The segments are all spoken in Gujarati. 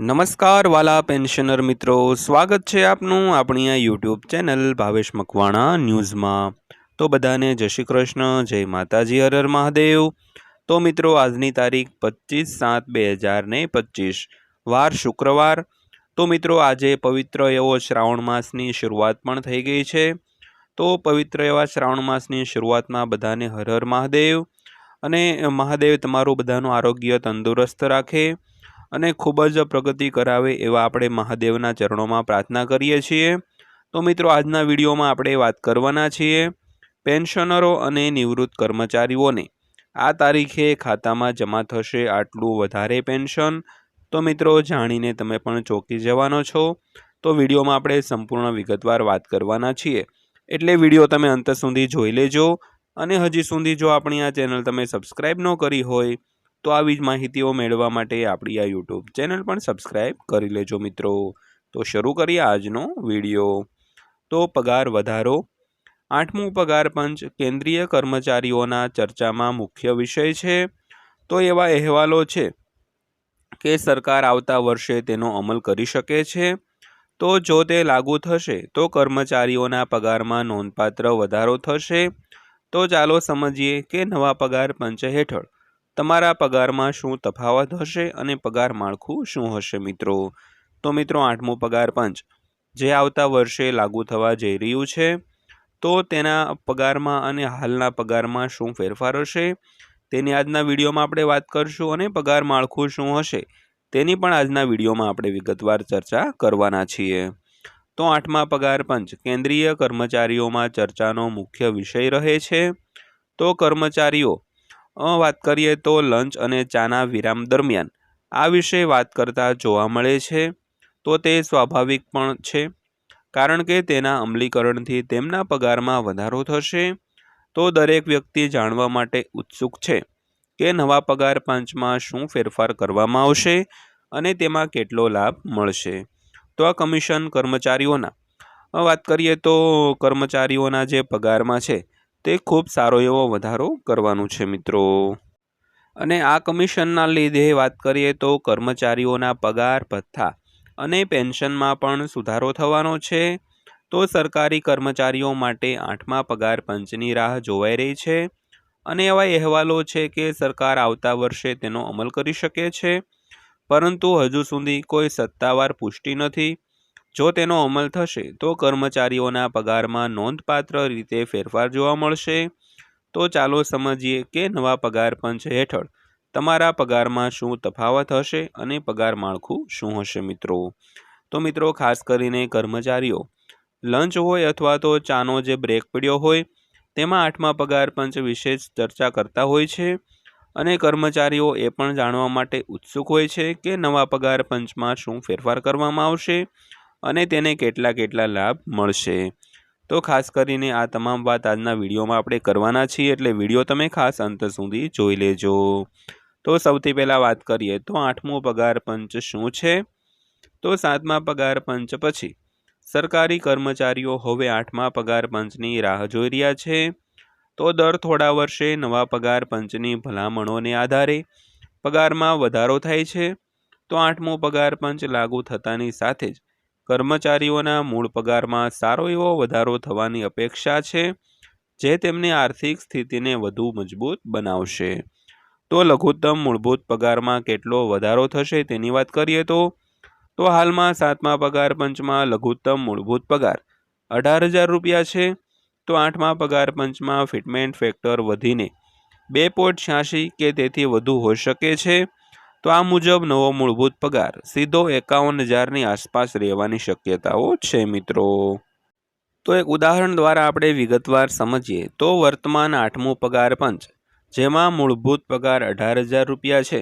નમસ્કાર વાલા પેન્શનર મિત્રો, સ્વાગત છે આપનું આપણી આ યુટ્યુબ ચેનલ ભાવેશ મકવાણા ન્યૂઝમાં. તો બધાને જય શ્રી કૃષ્ણ, જય માતાજી હરર મહાદેવ. તો મિત્રો, આજની તારીખ પચીસ સાત બે હજાર ને પચીસ, વાર શુક્રવાર. તો મિત્રો, આજે પવિત્ર એવો શ્રાવણ માસની શરૂઆત પણ થઈ ગઈ છે. તો પવિત્ર એવા શ્રાવણ માસની શરૂઆતમાં બધાને હર હર મહાદેવ. અને મહાદેવ તમારું બધાનું આરોગ્ય તંદુરસ્ત રાખે. અને ખૂબ જ પ્રગતિ કરાવે એવા આપણે મહાદેવના ચરણોમાં પ્રાર્થના કરીએ છીએ. તો મિત્રો, આજના વિડીયોમાં આપણે વાત કરવાના છીએ પેન્શનરો અને નિવૃત્ત કર્મચારીઓને. આ તારીખે ખાતામાં જમા થશે આટલું વધારે પેન્શન. તો મિત્રો, જાણીને તમે પણ ચોંકી જવાનો છો. તો વિડીયોમાં આપણે સંપૂર્ણ વિગતવાર વાત કરવાના છીએ. એટલે વીડિયો તમે અંત સુધી જોઈ લેજો. અને હજી સુધી જો આપણી આ ચેનલ તમે સબસ્ક્રાઈબ ન કરી હોય તો આવી જ માહિતીઓ મેળવવા માટે આપણી આ યુટ્યુબ ચેનલ પણ સબસ્ક્રાઈબ કરી લેજો મિત્રો. તો શરૂ કરીએ આજનો વીડિયો. તો પગાર વધારો. આઠમું પગાર પંચ કેન્દ્રીય કર્મચારીઓના ચર્ચામાં મુખ્ય વિષય છે. તો એવા અહેવાલો છે કે સરકાર આવતા વર્ષે તેનો અમલ કરી શકે છે. તો જો તે લાગુ થશે તો કર્મચારીઓના પગારમાં નોંધપાત્ર વધારો થશે. તો ચાલો સમજીએ કે નવા પગાર પંચ હેઠળ તમારા પગારમાં શું તફાવત હશે અને પગાર માળખું શું હશે મિત્રો? તો મિત્રો આઠમું પગાર પંચ. જે આવતા વર્ષે લાગુ થવા જઈ રહ્યું છે, તો તેના પગારમાં અને હાલના પગારમાં શું ફેરફાર હશે? તેની આજના વિડીયોમાં આપણે વાત કરશું અને પગાર માળખું શું હશે, તેની પણ આજના વિડીયોમાં આપણે વિગતવાર ચર્ચા કરવાના છીએ. તો આઠમા પગાર પંચ. કેન્દ્રીય કર્મચારીઓમાં ચર્ચાનો મુખ્ય વિષય રહે છે. તો કર્મચારીઓ વાત કરીએ તો લંચ અને ચાના વિરામ દરમિયાન. આ વિશે વાત કરતા જોવા મળે છે, તો તે સ્વાભાવિક પણ છે. કારણ કે તેના અમલીકરણથી તેમના પગારમાં વધારો થશે, તો દરેક વ્યક્તિ જાણવા માટે ઉત્સુક છે કે નવા પગાર પંચમાં શું ફેરફાર કરવામાં આવશે અને તેમાં કેટલો લાભ મળશે. તો આ કમિશન કર્મચારીઓના. વાત કરીએ તો કર્મચારીઓના જે પગારમાં છે તે ખૂબ સારો એવો વધારો કરવાનું છે, મિત્રો. અને આ કમિશનના લીધે વાત કરીએ તો કર્મચારીઓના પગાર ભથ્થા અને પેન્શનમાં પણ સુધારો થવાનો છે. તો સરકારી કર્મચારીઓ માટે આઠમા પગાર પંચની રાહ જોવાઈ રહી છે. અને એવા અહેવાલો છે કે સરકાર આવતા વર્ષે તેનો અમલ કરી શકે છે. પરંતુ હજુ સુધી કોઈ સત્તાવાર પુષ્ટિ નથી. જો તેનો અમલ થશે, તો કર્મચારીઓના પગારમાં નોંધપાત્ર રીતે ફેરફાર જોવા મળશે. તો ચાલો સમજીએ કે નવા પગાર પંચ હેઠળ તમારા પગારમાં શું તફાવત હશે અને પગાર માળખું શું હશે મિત્રો? તો મિત્રો, ખાસ કરીને કર્મચારીઓ, લંચ હોય અથવા તો ચાનો જે બ્રેક પડ્યો હોય, તેમાં આઠમા પગાર પંચ વિશેષ ચર્ચા કરતા હોય છે. અને કર્મચારીઓ એ પણ જાણવા માટે ઉત્સુક હોય છે કે નવા પગાર પંચમાં શું ફેરફાર કરવામાં આવશે. અને તેને કેટલા કેટલા લાભ મળશે. તો ખાસ કરીને આ તમામ વાત આજના વિડીયોમાં આપણે કરવાના છીએ, એટલે વીડિયો તમે ખાસ અંત સુધી જોઈ લેજો. તો સૌથી પહેલાં વાત કરીએ, તો આઠમો પગાર પંચ શું છે? તો સાતમા પગાર પંચ પછી, સરકારી કર્મચારીઓ હવે આઠમા પગાર પંચની રાહ જોઈ રહ્યા છે. તો દર થોડા વર્ષે નવા પગાર પંચની ભલામણોને આધારે પગારમાં વધારો થાય છે. તો આઠમો પગાર પંચ લાગુ થતાની સાથે જ કર્મચારીઓના મૂળ પગારમાં સારો એવો વધારો થવાની અપેક્ષા છે, જે તેમની આર્થિક સ્થિતિને વધુ મજબૂત બનાવશે. તો લઘુત્તમ મૂળભૂત પગારમાં કેટલો વધારો થશે તેની વાત કરીએ તો તો હાલમાં સાતમા પગાર પંચમાં લઘુત્તમ મૂળભૂત પગાર અઢાર હજાર રૂપિયા છે, તો આઠમા પગાર પંચમાં ફિટમેન્ટ ફેક્ટર વધીને બે પોઈન્ટ છ્યાસી કે તેથી વધુ હોઈ શકે છે તો આ મુજબ નવો મૂળભૂત પગાર સીધો એકાવન હજારની આસપાસ રહેવાની શક્યતાઓ છે, મિત્રો. તો એક ઉદાહરણ દ્વારા આપણે વિગતવાર સમજીએ તો વર્તમાન આઠમું પગાર પંચ, જેમાં મૂળભૂત પગાર અઢાર હજાર રૂપિયા છે.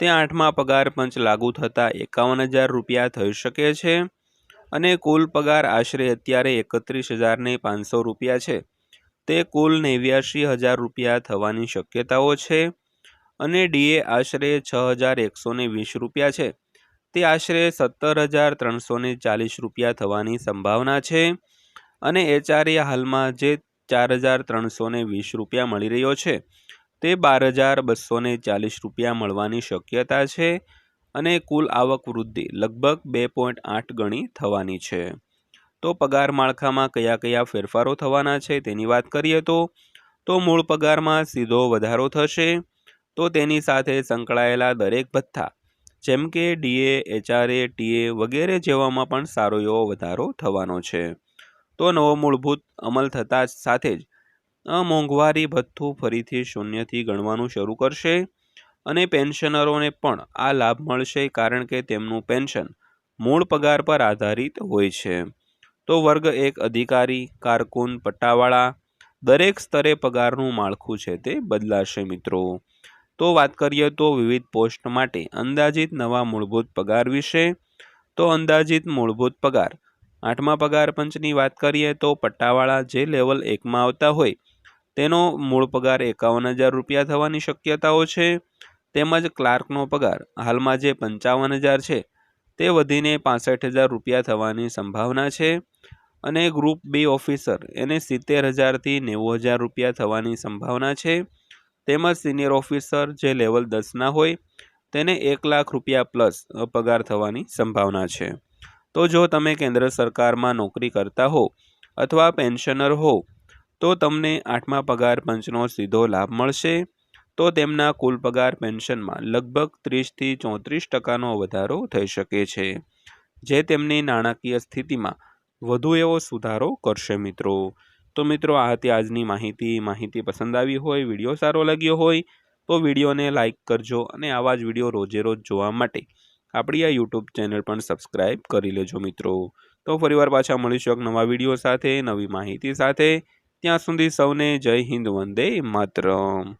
તે આઠમા પગાર પંચ લાગુ થતાં એકાવન હજાર રૂપિયા થઈ શકે છે અને કુલ પગાર આશરે અત્યારે એકત્રીસ હજારને પાંચસો રૂપિયા છે. તે કુલ નેવ્યાશી હજાર રૂપિયા થવાની શક્યતાઓ છે. અને ડીએ આશરે છ હજાર એકસો વીસ રૂપિયા છે. તે આશરે સત્તર હજાર ત્રણસો ચાલીસ રૂપિયા થવાની સંભાવના છે અને એચઆરએ હાલમાં જે ચાર હજાર ત્રણસો વીસ રૂપિયા મળી રહ્યો છે, તે બાર હજાર બસો ચાલીસ રૂપિયા મળવાની શક્યતા છે અને કુલ આવક વૃદ્ધિ લગભગ બે પોઈન્ટ આઠ ગણી થવાની છે. તો પગાર માળખામાં કયા કયા ફેરફારો થવાના છે તેની વાત કરીએ તો તો મૂળ પગારમાં સીધો વધારો થશે તો તેની સાથે સંકળાયેલા દરેક ભથ્થા, જેમ કે ડીએ એચઆરએ ટીએ વગેરે જેવામાં પણ સારો એવો વધારો થવાનો છે. તો નવો મૂળભૂત અમલ થતાં સાથે જ મોંઘવારી ભથ્થું ફરીથી શૂન્યથી ગણવાનું શરૂ કરશે અને પેન્શનરોને પણ આ લાભ મળશે કારણ કે તેમનું પેન્શન મૂળ પગાર પર આધારિત હોય છે. તો વર્ગ એક અધિકારી, કારકુન, પટ્ટાવાળા દરેક સ્તરે પગારનું માળખું છે તે બદલાશે મિત્રો. તો વાત કરીએ તો વિવિધ પોસ્ટ માટે અંદાજિત નવા મૂળભૂત પગાર વિશે. તો અંદાજિત મૂળભૂત પગાર. આઠમા પગાર પંચની વાત કરીએ તો પટ્ટાવાળા જે લેવલ એકમાં આવતા હોય, તેનો મૂળ પગાર એકાવન હજાર રૂપિયા થવાની શક્યતાઓ છે. તેમજ ક્લાર્કનો પગાર હાલમાં જે પંચાવન હજાર છે, તે વધીને પાસઠ હજાર રૂપિયા થવાની સંભાવના છે. અને ગ્રુપ બી ઓફિસર એને સિત્તેર હજારથી નેવું હજાર રૂપિયા થવાની સંભાવના છે. તેમજ સિનિયર ઓફિસર જે લેવલ દસના હોય, તેને એક લાખ રૂપિયા પ્લસ પગાર થવાની સંભાવના છે. તો જો તમે કેન્દ્ર સરકારમાં નોકરી કરતા હો અથવા પેન્શનર હો, તો તમને આઠમા પગાર પંચનો સીધો લાભ મળશે. તો તેમના કુલ પગાર પેન્શનમાં લગભગ ત્રીસથી ચોત્રીસ ટકાનો વધારો થઈ શકે છે, જે તેમની નાણાકીય સ્થિતિમાં વધુ એવો સુધારો કરશે મિત્રો. તો મિત્રો, આ હતી આજની માહિતી. માહિતી પસંદ આવી હોય, વીડિયો સારો લાગ્યો હોય, તો વિડીયોને લાઇક કરજો અને આવા જ વીડિયો રોજે રોજ જોવા માટે આપણી આ યુટ્યુબ ચેનલ પણ સબસ્ક્રાઈબ કરી લેજો મિત્રો. તો ફરીવાર પાછા મળીશું એક નવા વીડિયો સાથે, નવી માહિતી સાથે. ત્યાં સુધી સૌને જય હિન્દ, વંદે માતરમ.